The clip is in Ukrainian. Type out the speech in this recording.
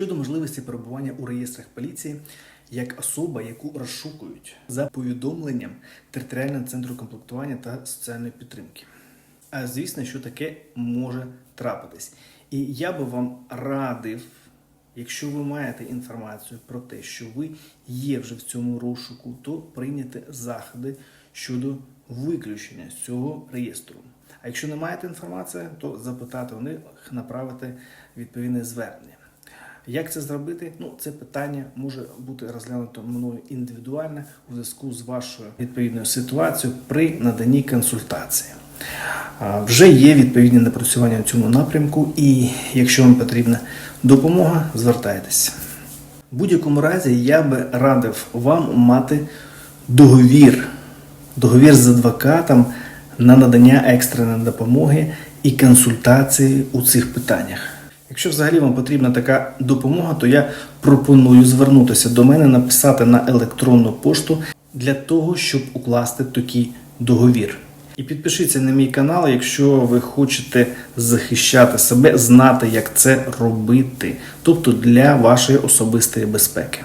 Щодо можливості перебування у реєстрах поліції як особа, яку розшукують за повідомленням територіального центру комплектування та соціальної підтримки. А звісно, що таке може трапитись. І я би вам радив, якщо ви маєте інформацію про те, що ви є вже в цьому розшуку, то прийняти заходи щодо виключення з цього реєстру. А якщо не маєте інформації, то запитати у них направити відповідне звернення. Як це зробити? Ну, це питання може бути розглянуто мною індивідуально у зв'язку з вашою відповідною ситуацією при наданні консультації. Вже є відповідні напрацювання в цьому напрямку, і якщо вам потрібна допомога, звертайтеся. В будь-якому разі я би радив вам мати договір, договір з адвокатом на надання екстреної допомоги і консультації у цих питаннях. Якщо взагалі вам потрібна така допомога, то я пропоную звернутися до мене, написати на електронну пошту для того, щоб укласти такий договір. І підпишіться на мій канал, якщо ви хочете захищати себе, знати, як це робити, тобто для вашої особистої безпеки.